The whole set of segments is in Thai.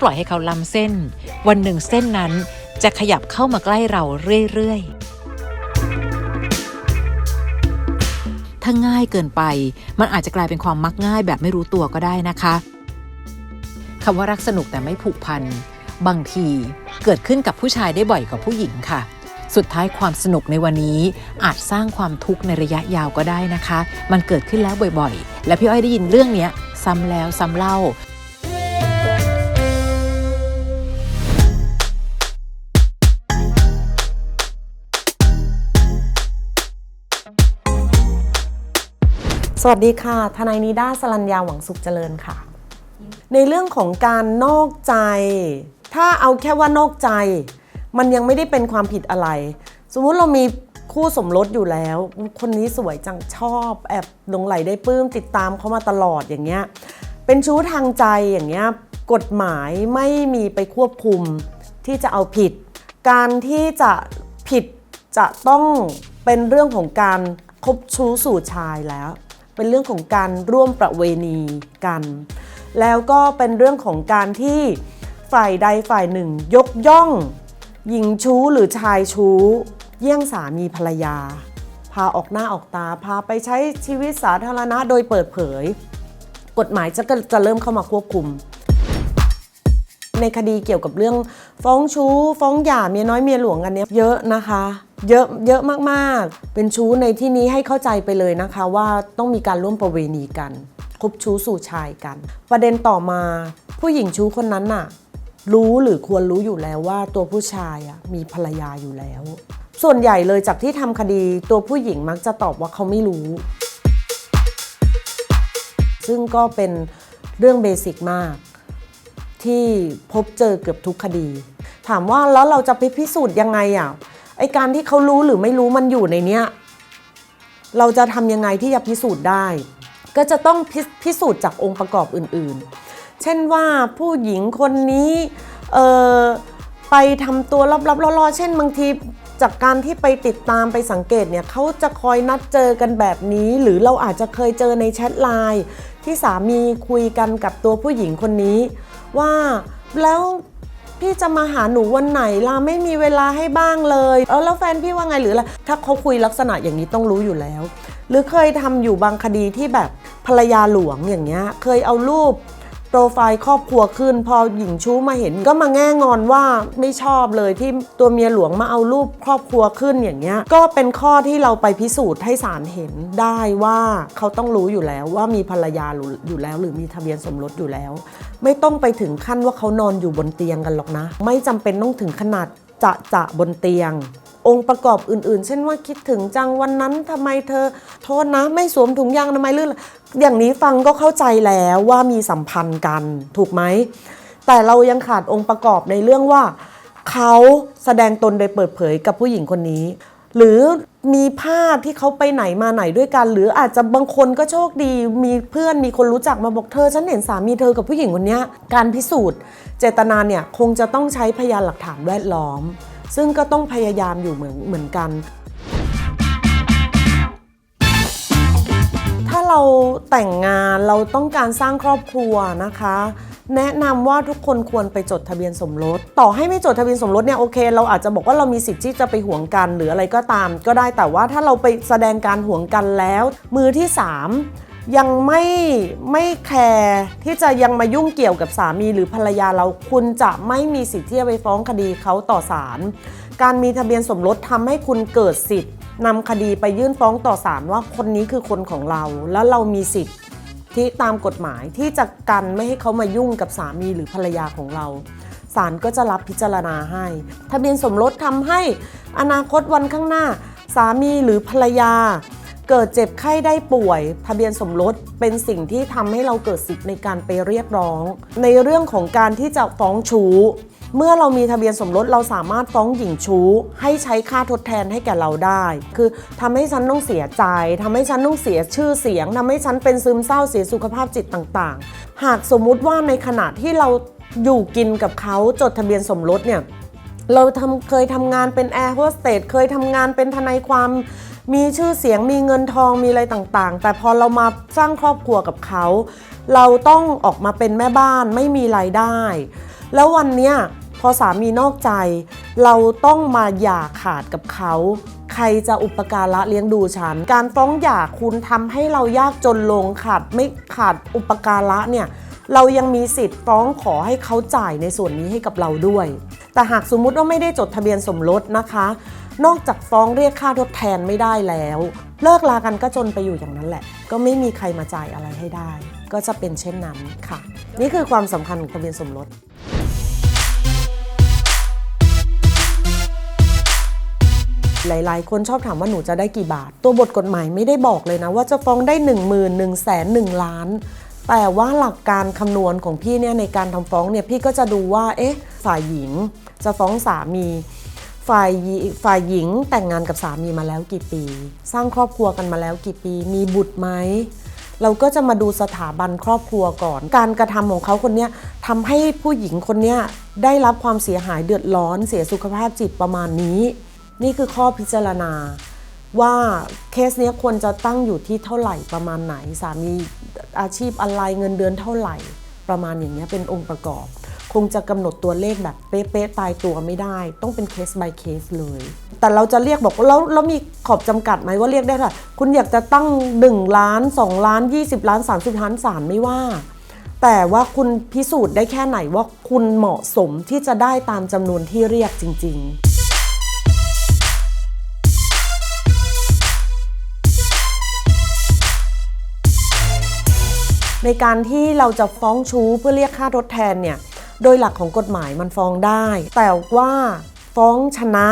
ปล่อยให้เขาล้ำเส้น วันหนึ่งเส้นนั้นจะขยับเข้ามาใกล้เราเรื่อยๆ ถ้าง่ายเกินไป มันอาจจะกลายเป็นความมักง่ายแบบไม่รู้ตัวก็ได้นะคะคำว่ารักสนุกแต่ไม่ผูกพัน บางทีเกิดขึ้นกับผู้ชายได้บ่อยกว่าผู้หญิงค่ะ สุดท้ายความสนุกในวันนี้อาจสร้างความทุกข์ในระยะยาวก็ได้นะคะ มันเกิดขึ้นแล้วบ่อยๆ และพี่อ้อยได้ยินเรื่องนี้ซ้ำแล้วซ้ำเล่า วัสดีค่ะ ทนายนิด้าสรัญญาหวังสุขเจริญค่ะ ในเรื่องของการนอกใจ ถ้าเอาแค่ว่านอกใจ มันยังไม่ได้เป็นความผิดอะไร สมมุติเรามีคู่สมรสอยู่แล้ว คนนี้สวยจังชอบ แอบหลงไหลได้ปลื้มติดตามเขามาตลอดอย่างเงี้ย เป็นชู้ทางใจอย่างเงี้ย กฎหมายไม่มีไปควบคุมที่จะเอาผิด การที่จะผิดจะต้องเป็นเรื่องของการคบชู้สู่ชายแล้ว เป็นเรื่องของการร่วมประเวณีกัน แล้วก็เป็นเรื่องของการที่ฝ่ายใดฝ่ายหนึ่ง ยกย่องหญิงชู้หรือชายชู้ เยี่ยงสามีภรรยา พาออกหน้าออกตา พาไปใช้ชีวิตสาธารณะโดยเปิดเผย กฎหมายจะก็จะเริ่มเข้ามาควบคุม ในคดีเกี่ยวกับเรื่อง ฟ้องชู้ ฟ้องหย่าเมียน้อยเมียหลวงกันเนี้ยเยอะนะคะ เยอะเยอะมากๆ เป็นชู้ในที่นี้ให้เข้าใจไปเลยนะคะ ว่าต้องมีการร่วมประเวณีกันคบชู้สู่ชายกัน ประเด็นต่อมาผู้หญิงชู้คนนั้นน่ะ รู้หรือควรรู้อยู่แล้วว่าตัวผู้ชายอะมีภรรยาอยู่แล้ว ส่วนใหญ่เลยจากที่ทำคดีตัวผู้หญิงมักจะตอบว่าเขาไม่รู้ ซึ่งก็เป็นเรื่องเบสิกมาก ที่พบเจอเกือบทุกคดี ถามว่าแล้วเราจะไปพิสูจน์ยังไงอะไอการที่เขารู้หรือไม่รู้มันอยู่ในเนี้ยเราจะทำยังไงที่จะพิสูจน์ได้ ก็จะต้องพิพิสูจน์จากองค์ประกอบอื่นๆ เช่นว่าผู้หญิงคนนี้เออไปทำตัวลับๆล่อๆเช่นบางทีจากการที่ไปติดตามไปสังเกตเนี่ยเขาจะคอยนัดเจอกันแบบนี้ หรือเราอาจจะเคยเจอในแชทไลน์ที่สามีคุยกันกับตัวผู้หญิงคนนี้ ว่าแล้วพี่จะมาหาหนูวันไหนล่ะไม่มีเวลาให้บ้างเลยเออแล้วแฟนพี่ว่าไงหรืออะไรถ้าเขาคุยลักษณะอย่างนี้ต้องรู้อยู่แล้ว หรือเคยทำอยู่บางคดีที่แบบภรรยาหลวงอย่างเงี้ยเคยเอารูป รไฟล์ครอบครัวขึ้น พอหญิงชู้มาเห็นก็มาแง่งอนว่าไม่ชอบเลยที่ตัวเมียหลวงมาเอารูปครอบครัวขึ้นอย่างเงี้ยก็เป็นข้อที่เราไปพิสูจน์ให้ศาลเห็นได้ว่าเขาต้องรู้อยู่แล้วว่ามีภรรยาอยู่แล้ว หรือมีทะเบียนสมรสอยู่แล้ว ไม่ต้องไปถึงขั้นว่าเขานอนอยู่บนเตียงกันหรอกนะ ไม่จำเป็นต้องถึงขนาดจะจะบนเตียง องค์ประกอบอื่นๆ เช่นว่าคิดถึงจังวันนั้นทำไมเธอ โทษนะ ไม่สวมถุงยางทำไมลื่น อย่างนี้ฟังก็เข้าใจแล้วว่ามีสัมพันธ์กันถูกไหม แต่เรายังขาดองค์ประกอบในเรื่องว่า เขาแสดงตนโดยเปิดเผยกับผู้หญิงคนนี้ หรือมีภาพที่เขาไปไหนมาไหนด้วยกัน หรืออาจจะบางคนก็โชคดี มีเพื่อนมีคนรู้จักมาบอกเธอ ฉันเห็นสามีเธอกับผู้หญิงคนนี้การพิสูจน์ เจตนาเนี่ยคงจะต้องใช้พยานหลักฐานแวดล้อม ซึ่งก็ต้องพยายามอยู่เหมือนเหมือนกัน เราแต่งงานเราต้องการสร้างครอบครัวนะคะ แนะนำว่าทุกคนควรไปจดทะเบียนสมรส ต่อให้ไม่จดทะเบียนสมรสเนี่ยโอเค เราอาจจะบอกว่าเรามีสิทธิ์ที่จะไปห่วงกันหรืออะไรก็ตาม ก็ได้แต่ว่าถ้าเราไปแสดงการห่วงกันแล้ว มือที่สามยังไม่ไม่แคร์ที่จะยังมายุ่งเกี่ยวกับสามีหรือภรรยาเราคุณจะไม่มีสิทธิ์ที่จะไปฟ้องคดีเขาต่อศาล การมีทะเบียนสมรสทำให้คุณเกิดสิทธิ์นำคดีไปยื่นฟ้องต่อศาลว่าคนนี้คือคนของเรา แล้วเรามีสิทธิ์ที่ตามกฎหมายที่จะกันไม่ให้เขามายุ่งกับสามีหรือภรรยาของเราศาลก็จะรับพิจารณาให้ ทะเบียนสมรสทำให้อนาคตวันข้างหน้า สามีหรือภรรยา เกิดเจ็บไข้ได้ป่วย ทะเบียนสมรสเป็นสิ่งที่ทำให้เราเกิดสิทธิ์ในการไปเรียกร้อง ในเรื่องของการที่จะฟ้องชู้ เมื่อเรามีทะเบียนสมรสเราสามารถฟ้องหญิงชู้ ให้ใช้ค่าทดแทนให้แก่เราได้ คือทำให้ฉันต้องเสียใจทำให้ฉันต้องเสียชื่อเสียงทำให้ฉันเป็นซึมเศร้าเสียสุขภาพจิตต่างๆ หากสมมุติว่าในขณะที่เราอยู่กินกับเขาจดทะเบียนสมรสเนี่ยเราทำเคยทำงานเป็นแอร์โฮสเตสเคยทำงานเป็นทนายความมีชื่อเสียงมีเงินทองมีอะไรต่างๆ แต่พอเรามาสร้างครอบครัวกับเขา เราต้องออกมาเป็นแม่บ้านไม่มีรายได้ แล้ววันเนี้ย พอสามีนอกใจ เราต้องมาหย่าขาดกับเขา ใครจะอุปการะเลี้ยงดูฉัน การฟ้องหย่าคุณทำให้เรายากจนลงขาดไม่ขาดอุปการะเนี่ยเรายังมีสิทธิ์ฟ้องขอให้เขาจ่ายในส่วนนี้ให้กับเราด้วย แต่หากสมมุติว่าไม่ได้จดทะเบียนสมรสนะคะ นอกจากฟ้องเรียกค่าทดแทนไม่ได้แล้ว เลิกลากันก็จนไปอยู่อย่างนั้นแหละ ก็ไม่มีใครมาจ่ายอะไรให้ได้ ก็จะเป็นเช่นนั้นค่ะ นี่คือความสำคัญของทะเบียนสมรส หลาย ๆ คนชอบถามว่าหนูจะได้กี่บาท ตัวบทกฎหมายไม่ได้บอกเลยนะ ว่าจะฟ้องได้ 1 0 0 0 0 1 0 0 0 0 1ล้าน แต่ว่าหลักการคำนวณของพี่เนี่ยในการทำฟ้องเนี่ยพี่ก็จะดูว่าเอ๊ะฝ่ายหญิงจะฟ้องสามีฝ่ายฝ่ายหญิงแต่งงานกับสามีมาแล้วกี่ปี สร้างครอบครัวกันมาแล้วกี่ปี มีบุตรไหมเราก็จะมาดูสถาบันครอบครัวก่อน การกระทำของเขาคนนี้ทำให้ผู้หญิงคนนี้ได้รับความเสียหายเดือดร้อนเสียสุขภาพจิตประมาณนี้ นี่คือข้อพิจารณา ว่าเคสเนี้ยควรจะตั้งอยู่ที่เท่าไหร่ประมาณไหน สามีอาชีพอะไรเงินเดือนเท่าไหร่ ประมาณอย่างเงี้ยเป็นองค์ประกอบ คงจะกำหนดตัวเลขแบบเป๊ะๆตายตัวไม่ได้ ต้องเป็นเคส by เคสเลย แต่เราจะเรียกบอกว่าแล้วแล้วมีขอบจำกัดไหมว่าเรียกได้เท่าไหร่คุณอยากจะตั้ง 1 ล้าน 2 ล้าน 20 ล้าน 30 ล้านศาลไม่ว่าแต่ว่าคุณพิสูจน์ได้แค่ไหนว่าคุณเหมาะสมที่จะได้ตามจำนวนที่เรียกจริง ๆ ในการที่เราจะฟ้องชู้เพื่อเรียกค่าทดแทนเนี่ยโดยหลักของกฎหมายมันฟ้องได้ แต่ว่าฟ้องชนะ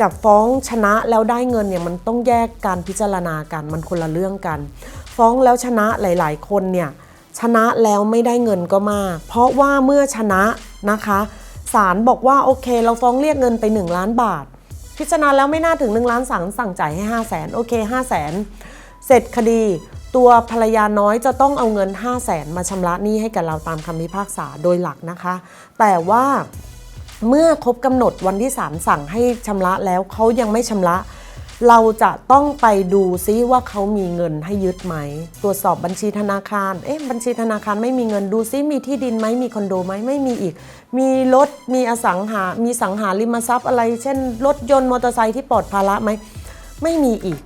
กับฟ้องชนะแล้วได้เงินเนี่ยมันต้องแยกการพิจารณากันมันคนละเรื่องกัน ฟ้องแล้วชนะหลาย ๆ คนเนี่ยชนะแล้วไม่ได้เงินก็มาก เพราะว่าเมื่อชนะนะคะศาลบอกว่าโอเค เราฟ้องเรียกเงินไป 1 ล้านบาท พิจารณาแล้วไม่น่าถึง 1 ล้านสั่งสั่งจ่ายให้ 5 0 0แสนโอเค 5 0 0แสนเสร็จคดี ตัวภรรยาน้อยจะต้องเอาเงิน 5 0 0แสนมาชำระหนี้ให้กับเราตามคำพิพากษาโดยหลักนะคะ แต่ว่าเมื่อครบกำหนดวันที่ศาลสั่งให้ชำระแล้วเขายังไม่ชำระเราจะต้องไปดูซิว่าเขามีเงินให้ยึดไหม ตรวจสอบบัญชีธนาคาร เอ๊ะ บัญชีธนาคารไม่มีเงินดูซิมีที่ดินไหมมีคอนโดไหมไม่มีอีก มีรถ มีอสังหา มีสังหาริมทรัพย์อะไร เช่น รถยนต์มอเตอร์ไซค์ที่ปลอดภาระไหม ไม่มีอีก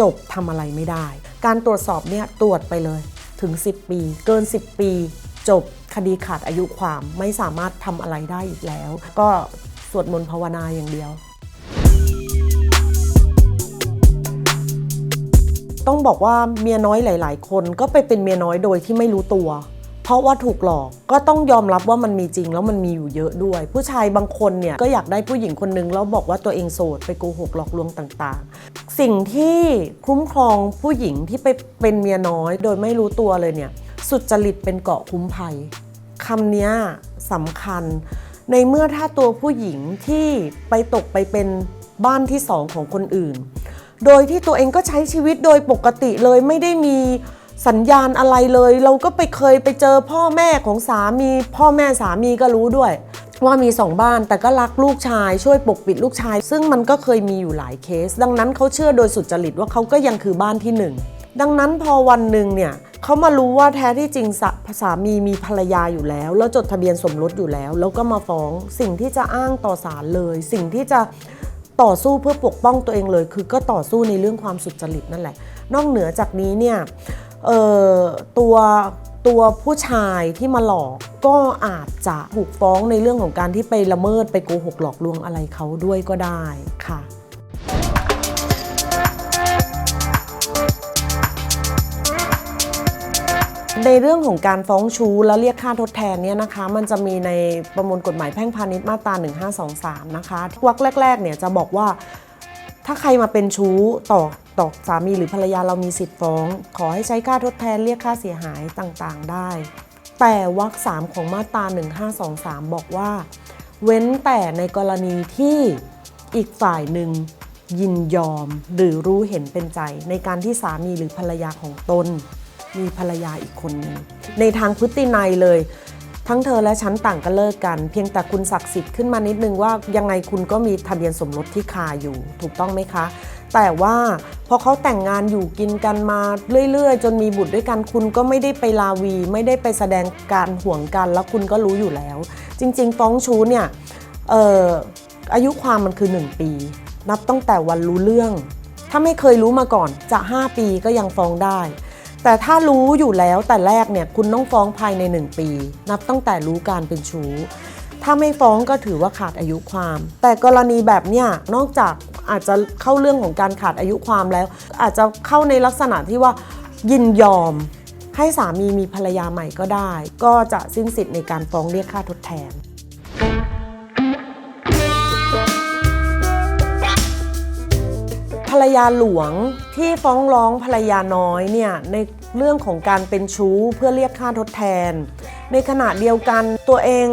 จบทำอะไรไม่ได้ การตรวจสอบเนี่ยตรวจไปเลยถึง 10 ปี เกิน 10 ปี จบคดีขาดอายุความไม่สามารถทำอะไรได้อีกแล้ว ก็สวดมนต์ภาวนาอย่างเดียว ต้องบอกว่าเมียน้อยหลาย ๆ คนก็ไปเป็นเมียน้อยโดยที่ไม่รู้ตัว เพราะว่าถูกหลอกก็ต้องยอมรับว่ามันมีจริงแล้วมันมีอยู่เยอะด้วย ผู้ชายบางคนเนี่ยก็อยากได้ผู้หญิงคนนึงแล้วบอกว่าตัวเองโสดไปโกหกหลอกลวงต่างๆ สิ่งที่คุ้มครองผู้หญิงที่ไปเป็นเมียน้อย โดยไม่รู้ตัวเลยเนี่ยสุดจริตเป็นเกาะคุ้มภัยคำนี้สำคัญ ในเมื่อถ้าตัวผู้หญิงที่ไปตกไปเป็นบ้านที่สองของคนอื่น โดยที่ตัวเองก็ใช้ชีวิตโดยปกติเลยไม่ได้มี สัญญาณอะไรเลย เราก็ไปเคยไปเจอพ่อแม่ของสามี พ่อแม่สามีก็รู้ด้วย ว่ามีสองบ้านแต่ก็รักลูกชาย ช่วยปกปิดลูกชาย ซึ่งมันก็เคยมีอยู่หลายเคส ดังนั้นเขาเชื่อโดยสุจริตว่าเขาก็ยังคือบ้านที่หนึ่งดังนั้นพอวันหนึ่งเนี่ยเขามารู้ว่าแท้ที่จริงสาสามีมีภรรยาอยู่แล้ว แล้วจดทะเบียนสมรสอยู่แล้ว แล้วก็มาฟ้องสิ่งที่จะอ้างต่อศาลเลย สิ่งที่จะต่อสู้เพื่อปกป้องตัวเองเลย คือก็ต่อสู้ในเรื่องความสุจริตนั่นแหละ นอกเหนือจากนี้เนี่ย ตัวตัวผู้ชายที่มาหลอกก็อาจจะถูกฟ้องในเรื่องของการที่ไปละเมิดไปโกหกหลอกลวงอะไรเขาด้วยก็ได้ค่ะในเรื่องของการฟ้องชู้และเรียกค่าทดแทนเนี่ยนะคะ มันจะมีในประมวลกฎหมายแพ่งพาณิชย์มาตรา 1523 นะคะวรรคแรกๆเนี่ยจะบอกว่า ถ้าใครมาเป็นชู้ต่อต่อสามีหรือภรรยาเรามีสิทธิ์ฟ้อง ขอให้ใช้ค่าทดแทนเรียกค่าเสียหายต่างๆได้ แต่วรรคสามของมาตรา 1523 บอกว่า เว้นแต่ในกรณีที่อีกฝ่ายหนึ่งยินยอมหรือรู้เห็นเป็นใจ ในการที่สามีหรือภรรยาของตน มีภรรยาอีกคนหนึ่งในทางพฤตินัยเลย ทั้งเธอและฉันต่างก็เลิกกัน เพียงแต่คุณศักดิ์สิทธิ์ขึ้นมานิดนึงว่ายังไงคุณก็มีทะเบียนสมรสที่คาอยู่ถูกต้องไหมคะ แต่ว่าพอเขาแต่งงานอยู่กินกันมาเรื่อยๆ จนมีบุตรด้วยกันคุณก็ไม่ได้ไปลาวี ไม่ได้ไปแสดงการห่วงกัน แล้วคุณก็รู้อยู่แล้ว จริง ๆ ฟ้องชู้เนี่ยเอ่ออายุความมันคือ 1 ปี นับตั้งแต่วันรู้เรื่อง ถ้าไม่เคยรู้มาก่อนจะ 5 ปีก็ยังฟ้องได้ แต่ถ้ารู้อยู่แล้วแต่แรกเนี่ยคุณต้องฟ้องภายใน 1 ปี นับตั้งแต่รู้การเป็นชู้ ถ้าไม่ฟ้องก็ถือว่าขาดอายุความ แต่กรณีแบบเนี้ยนอกจากอาจจะเข้าเรื่องของการขาดอายุความแล้ว อาจจะเข้าในลักษณะที่ว่ายินยอมให้สามีมีภรรยาใหม่ก็ได้ ก็จะสิ้นสิทธิ์ในการฟ้องเรียกค่าทดแทน รรยาหลวงที่ฟ้องร้องภรรยาน้อยเนี่ยในเรื่องของการเป็นชู้เพื่อเรียกค่าทดแทน ในขณะเดียวกันตัวเอง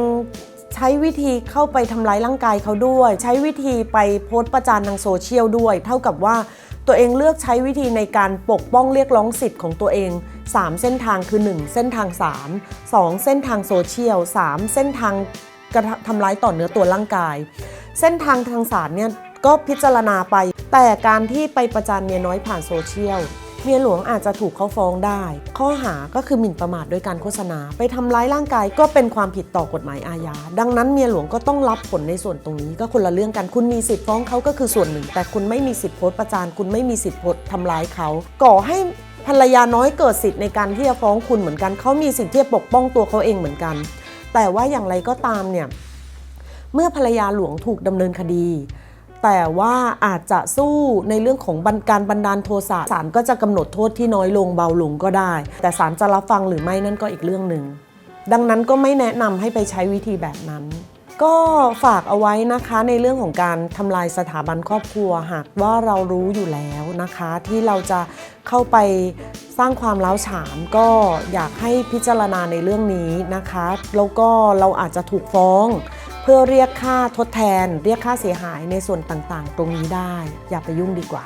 ใช้วิธีเข้าไปทำร้ายร่างกายเขาด้วย ใช้วิธีไปโพสต์ประจานทางโซเชียลด้วย เท่ากับว่าตัวเองเลือกใช้วิธีในการปกป้องเรียกร้องสิทธิ์ของตัวเอง 3 เส้นทางคือ 1 เส้นทางศาล2เส้นทางโซเชียล3เส้นทางกระทำทำร้ายต่อเนื้อตัวร่างกาย เส้นทางทางศาลเนี่ย ก็พิจารณาไป แต่การที่ไปประจานเมียน้อยผ่านโซเชียลเมียหลวงอาจจะถูกเขาฟ้องได้ ข้อหาก็คือหมิ่นประมาทโดยการโฆษณา ไปทำร้ายร่างกายก็เป็นความผิดต่อกฎหมายอาญา ดังนั้นเมียหลวงก็ต้องรับผลในส่วนตรงนี้ ก็คนละเรื่องกัน คุณมีสิทธิ์ฟ้องเขาก็คือส่วนหนึ่ง แต่คุณไม่มีสิทธิ์โพสต์ประจาน คุณไม่มีสิทธิ์โพสต์ทำร้ายเขา ก่อให้ภรรยาน้อยเกิดสิทธิ์ในการที่จะฟ้องคุณเหมือนกัน เขามีสิทธิ์ที่จะปกป้องตัวเขาเองเหมือนกัน แต่ว่าอย่างไรก็ตามเนี่ย เมื่อภรรยาหลวงถูกดำเนินคดี แต่ว่าอาจจะสู้ในเรื่องของบันการบันดาลโทสะศาลก็จะกำหนดโทษที่น้อยลงเบาลงก็ได้ แต่ศาลจะรับฟังหรือไม่นั่นก็อีกเรื่องหนึ่งดังนั้นก็ไม่แนะนำให้ไปใช้วิธีแบบนั้น ก็ฝากเอาไว้นะคะในเรื่องของการทำลายสถาบันครอบครัวหากว่าเรารู้อยู่แล้วนะคะ ที่เราจะเข้าไปสร้างความร้าวฉานก็อยากให้พิจารณาในเรื่องนี้นะคะ แล้วก็เราอาจจะถูกฟ้อง พื่อเรียกค่าทดแทน เรียกค่าเสียหายในส่วนต่างๆ ตรงนี้ได้ อย่าไปยุ่งดีกว่า